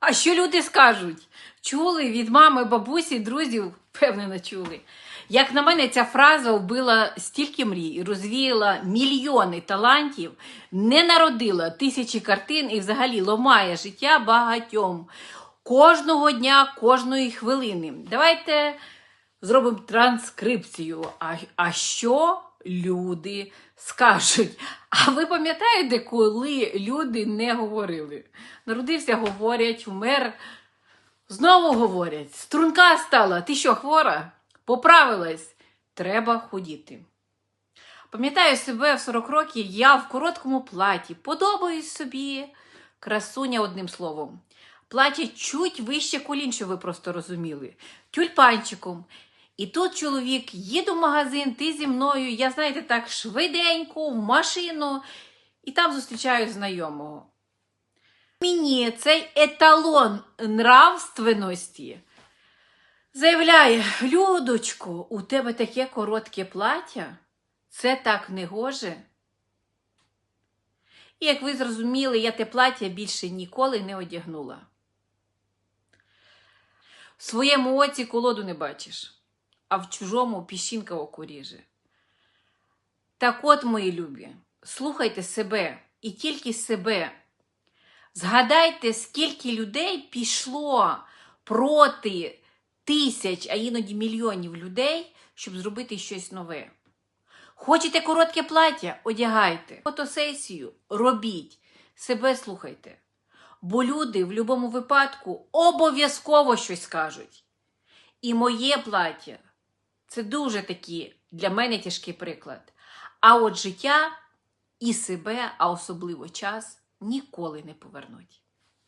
А що люди скажуть? Чули від мами, бабусі, друзів? Впевнено, чули. Як на мене, ця фраза вбила стільки мрій, розвіяла мільйони талантів, не народила тисячі картин і взагалі ламає життя багатьом. Кожного дня, кожної хвилини. Давайте зробимо транскрипцію. А, а що люди скажуть? А ви пам'ятаєте, коли люди не говорили? Народився, говорять, вмер. Знову говорять, струнка стала, ти що, хвора? Поправилась, треба ходіти. Пам'ятаю себе в 40 років, я в короткому платі, подобаюсь собі, красуня одним словом. Плаття чуть вище колін, щоб ви просто розуміли, тюльпанчиком. І тут чоловік їду в магазин, ти зі мною, я, знаєте, так швиденько, в машину, і там зустрічаю знайомого. Мені цей еталон нравственності заявляє: Людочко, у тебе таке коротке плаття? Це так не гоже. І як ви зрозуміли, я те плаття більше ніколи не одягнула. В своєму оці колоду не бачиш, а в чужому піщинка око ріже. Так от, мої любі, слухайте себе і тільки себе. Згадайте, скільки людей пішло проти тисяч, а іноді мільйонів людей, щоб зробити щось нове. Хочете коротке плаття? Одягайте. Фотосесію робіть, себе слухайте. Бо люди в будь-якому випадку обов'язково щось скажуть. І моє плаття це дуже такий для мене тяжкий приклад. А от життя і себе, а особливо час, ніколи не повернуть.